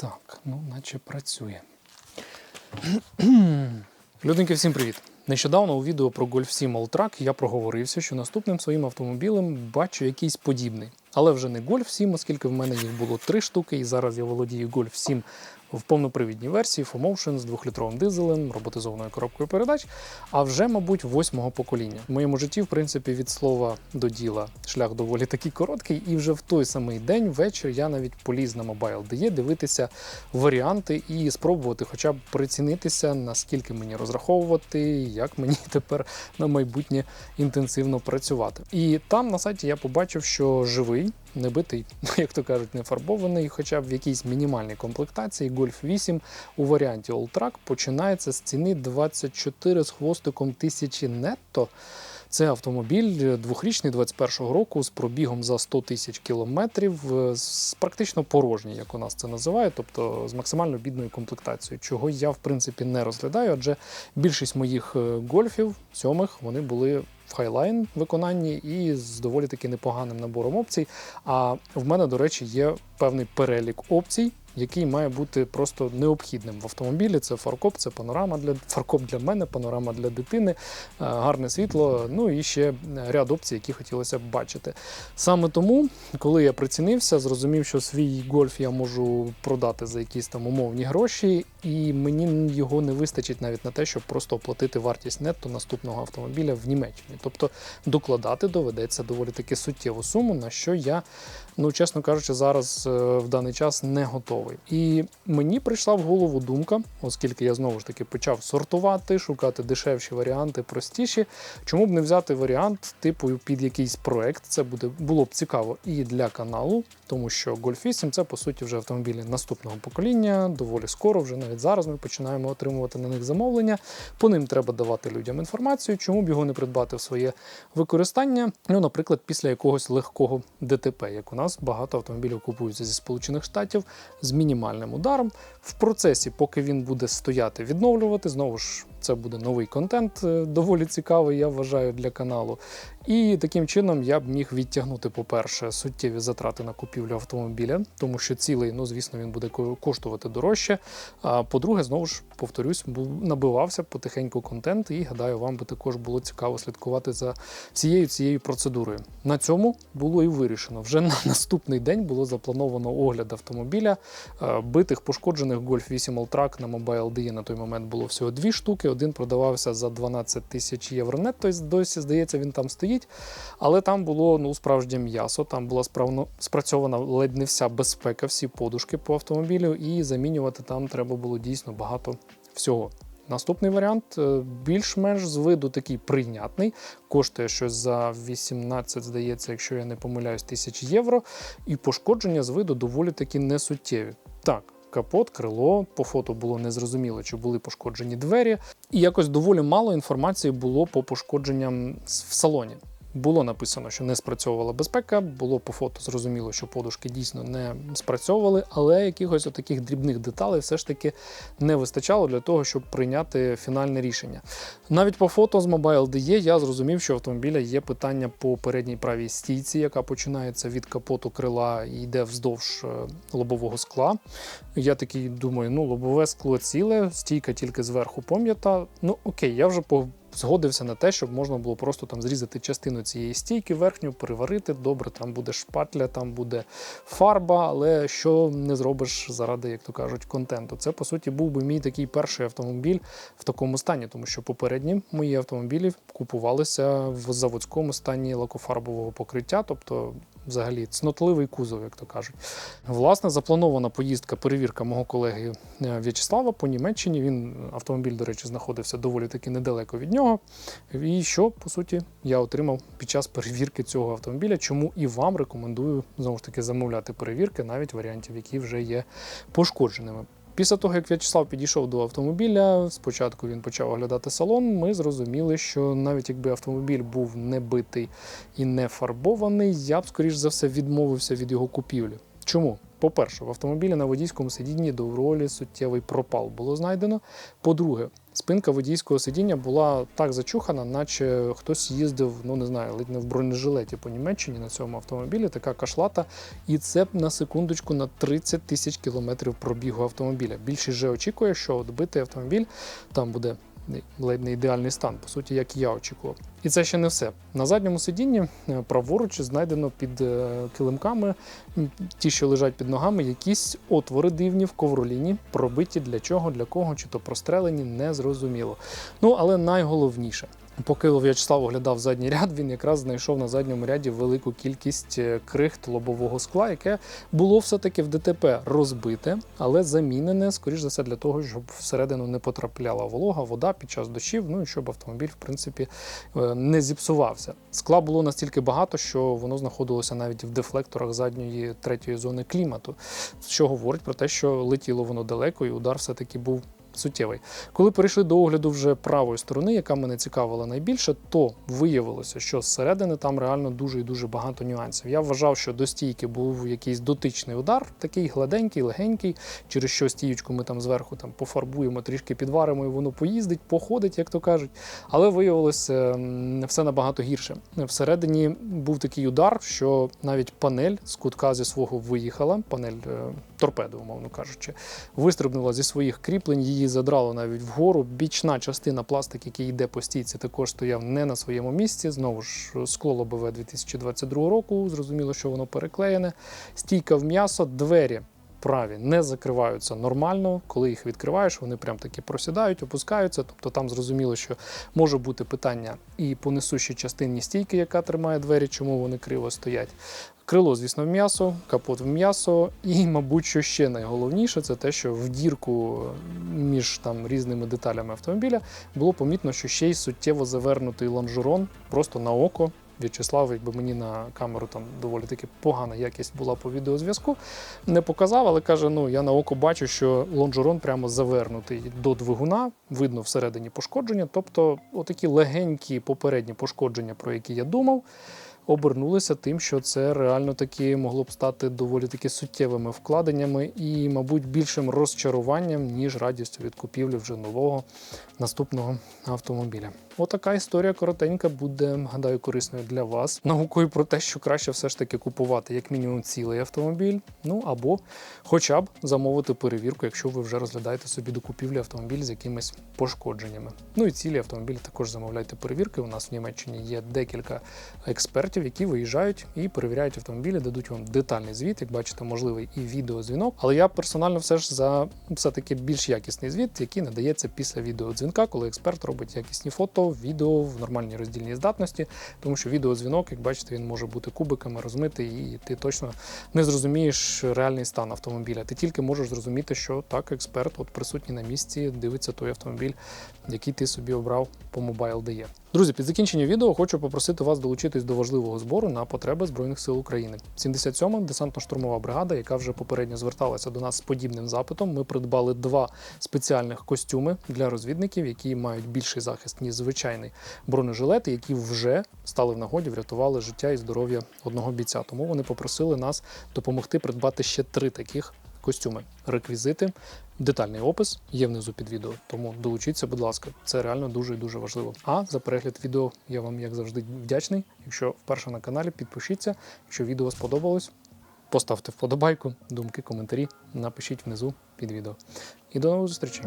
Так, ну, наче працює. Людинки, всім привіт! Нещодавно у відео про Golf 7 Alltrack я проговорився, що наступним своїм автомобілем бачу якийсь подібний. Але вже не Golf 7, оскільки в мене їх було три штуки, і зараз я володію Golf 7 в повнопривідній версії FOMotion з двохлітровим дизелем, роботизованою коробкою передач, а вже, мабуть, восьмого покоління. В моєму житті, в принципі, від слова до діла шлях доволі такий короткий, і вже в той самий день, ввечері, я навіть поліз на Mobile.de дивитися варіанти і спробувати хоча б прицінитися, наскільки мені розраховувати, як мені тепер на майбутнє інтенсивно працювати. І там на сайті я побачив, що живий, не битий, як то кажуть, не фарбований, хоча б в якійсь мінімальній комплектації Golf 8 у варіанті Alltrack починається з ціни 24 з хвостиком тисячі нетто. Це автомобіль двохрічний 21-го року з пробігом за 100 тисяч кілометрів, е, з практично порожній, як у нас це називають, тобто з максимально бідною комплектацією, чого я в принципі не розглядаю, адже більшість моїх е, гольфів, сьомих, вони були в хайлайн виконанні і з доволі таки непоганим набором опцій. А в мене, до речі, є певний перелік опцій, який має бути просто необхідним в автомобілі. Це фаркоп, це панорама для фаркоп для мене, панорама для дитини, е, гарне світло, ну і ще ряд опцій, які хотілося б бачити. Саме тому, коли я прицінився, зрозумів, що свій гольф я можу продати за якісь там умовні гроші, і мені його не вистачить навіть на те, щоб просто оплатити вартість нетто наступного автомобіля в Німеччині. Тобто докладати доведеться доволі таки суттєву суму, на що я, ну чесно кажучи, зараз е, в даний час не готовий. І мені прийшла в голову думка, оскільки я знову ж таки почав сортувати, шукати дешевші варіанти, простіші. Чому б не взяти варіант типу під якийсь проект? Це буде було б цікаво і для каналу, тому що Golf 8 це по суті вже автомобілі наступного покоління. Доволі скоро, вже навіть зараз ми починаємо отримувати на них замовлення. По ним треба давати людям інформацію, чому б його не придбати в своє використання. Ну, наприклад, після якогось легкого ДТП, як у нас багато автомобілів купуються зі Сполучених Штатів з мінімальним ударом. В процесі, поки він буде стояти, відновлювати, знову ж це буде новий контент, е, доволі цікавий, я вважаю, для каналу. І таким чином я б міг відтягнути, по-перше, суттєві затрати на купівлю автомобіля, тому що цілий, ну звісно, він буде коштувати дорожче. А по-друге, знову ж повторюсь, бу- набивався потихеньку контент, і гадаю, вам би також було цікаво слідкувати за всією цією процедурою. На цьому було і вирішено. Вже на наступний день було заплановано огляд автомобіля. Е, Битих пошкоджених Golf 8 Alltrack на Mobile DE на той момент було всього дві штуки. Один продавався за 12 тисяч євро нетто. Досі здається, він там стоїть. Але там було ну справжнє м'ясо. Там була справно спрацьована ледь не вся безпека, всі подушки по автомобілю, і замінювати там треба було дійсно багато всього. Наступний варіант е, більш-менш з виду такий прийнятний. Коштує щось за 18, здається, якщо я не помиляюсь, тисяч євро. І пошкодження з виду доволі таки несуттєві. Так, капот, крило, по фото було незрозуміло, чи були пошкоджені двері. І якось доволі мало інформації було по пошкодженням в салоні. Було написано, що не спрацьовувала безпека, було по фото зрозуміло, що подушки дійсно не спрацьовували, але якихось таких дрібних деталей все ж таки не вистачало для того, щоб прийняти фінальне рішення. Навіть по фото з Mobile DE я зрозумів, що автомобіля є питання по передній правій стійці, яка починається від капоту крила і йде вздовж е, лобового скла. Я такий думаю, ну лобове скло ціле, стійка тільки зверху пом'ята. Ну окей, я вже по. Згодився на те, щоб можна було просто там зрізати частину цієї стійки верхню, переварити. Добре, там буде шпатля, там буде фарба, але що не зробиш заради, як то кажуть, контенту. Це по суті був би мій такий перший автомобіль в такому стані, тому що попередні мої автомобілі купувалися в заводському стані лакофарбового покриття, тобто взагалі цнотливий кузов, як то кажуть. Власне, запланована поїздка, перевірка мого колеги е, В'ячеслава по Німеччині. Він автомобіль, до речі, знаходився доволі таки недалеко від нього. І що, по суті, я отримав під час перевірки цього автомобіля, чому і вам рекомендую знову ж таки замовляти перевірки, навіть варіантів, які вже є пошкодженими. Після того, як В'ячеслав підійшов до автомобіля, спочатку він почав оглядати салон. Ми зрозуміли, що навіть якби автомобіль був не битий і не фарбований, я б, скоріш за все, відмовився від його купівлі. Чому? По-перше, в автомобілі на водійському сидінні доволі суттєвий пропал було знайдено. По-друге, спинка водійського сидіння була так зачухана, наче хтось їздив, ну не знаю, ледь не в бронежилеті по Німеччині на цьому автомобілі, така кашлата. І це на секундочку на 30 тисяч кілометрів пробігу автомобіля. Більшість же очікує, що от битий автомобіль там буде ледь не ідеальний стан, по суті, як я очікував. І це ще не все. На задньому сидінні е, праворуч знайдено під е, килимками, ті, що лежать під ногами, якісь отвори дивні в ковроліні, пробиті для чого, для кого, чи то прострелені, не зрозуміло. Ну але найголовніше. Поки В'ячеслав оглядав задній ряд, він якраз знайшов на задньому ряді велику кількість е, крихт лобового скла, яке було все-таки в ДТП розбите, але замінене, скоріш за все, для того, щоб всередину не потрапляла волога, вода під час дощів, ну і щоб автомобіль, в принципі, е, не зіпсувався. Скла було настільки багато, що воно знаходилося навіть в дефлекторах задньої третьої зони клімату, що говорить про те, що летіло воно далеко, і удар все-таки був суттєвий. Коли перейшли до огляду вже правої сторони, яка мене цікавила найбільше, то виявилося, що зсередини там реально дуже і дуже багато нюансів. Я вважав, що до стійки був якийсь дотичний удар, такий гладенький, легенький, через що стіючку ми там зверху там пофарбуємо, трішки підваримо, і воно поїздить, походить, як то кажуть. Але виявилося все набагато гірше. Всередині був такий удар, що навіть панель з кутка зі свого виїхала, панель е, торпеди, умовно кажучи, вистрибнула зі своїх кріплень, її задрало навіть вгору. Бічна частина пластик, який йде по стійці, також стояв не на своєму місці. Знову ж скло лобове 2022 року. Зрозуміло, що воно переклеєне. Стійка в м'ясо, двері. Праві не закриваються нормально. Коли їх відкриваєш, вони прям таки просідають, опускаються. Тобто там зрозуміло, що може бути питання і по несущій частині стійки, яка тримає двері, чому вони криво стоять. Крило, звісно, в м'ясо, капот в м'ясо, і, мабуть, що ще найголовніше, це те, що в дірку між там різними деталями автомобіля було помітно, що ще й суттєво завернутий лонжерон просто на око. В'ячеслав, якби мені на камеру там доволі таки погана якість була по відеозв'язку, не показав, але каже: ну я на око бачу, що лонжерон прямо завернутий до двигуна, видно всередині пошкодження. Тобто, отакі легенькі попередні пошкодження, про які я думав, обернулися тим, що це реально таки могло б стати доволі таки суттєвими вкладеннями і, мабуть, більшим розчаруванням, ніж радістю від купівлі вже нового наступного автомобіля. Отака історія коротенька буде, гадаю, корисною для вас. Наукою про те, що краще все ж таки купувати як мінімум цілий автомобіль, ну або хоча б замовити перевірку, якщо ви вже розглядаєте собі до купівлі автомобіль з якимись пошкодженнями. Ну і цілі автомобілі також замовляйте перевірки. У нас в Німеччині є декілька експертів, які виїжджають і перевіряють автомобілі, дадуть вам детальний звіт. Як бачите, можливий і відеодзвінок. Але я персонально все ж за все таки більш якісний звіт, який надається після відеодзвінка, коли експерт робить якісні фото, відео в нормальній роздільній здатності, тому що відеодзвінок, як бачите, він може бути кубиками розмитий, і ти точно не зрозумієш реальний стан автомобіля. Ти тільки можеш зрозуміти, що так, експерт от присутній на місці, дивиться той автомобіль, який ти собі обрав по Mobile DE. Друзі, під закінчення відео хочу попросити вас долучитись до важливого збору на потреби Збройних сил України. 77-ма десантно-штурмова бригада, яка вже попередньо зверталася до нас з подібним запитом. Ми придбали два спеціальних костюми для розвідників, які мають більший захист, ніж звичайний бронежилет, які вже стали в нагоді, врятували життя і здоров'я одного бійця. Тому вони попросили нас допомогти придбати ще три таких костюми. Реквізити, детальний опис є внизу під відео. Тому долучіться, будь ласка, це реально дуже і дуже важливо. А за перегляд відео я вам як завжди вдячний. Якщо вперше на каналі, підпишіться. Якщо відео сподобалось, поставте вподобайку, думки, коментарі, напишіть внизу під відео. І до нових зустрічей!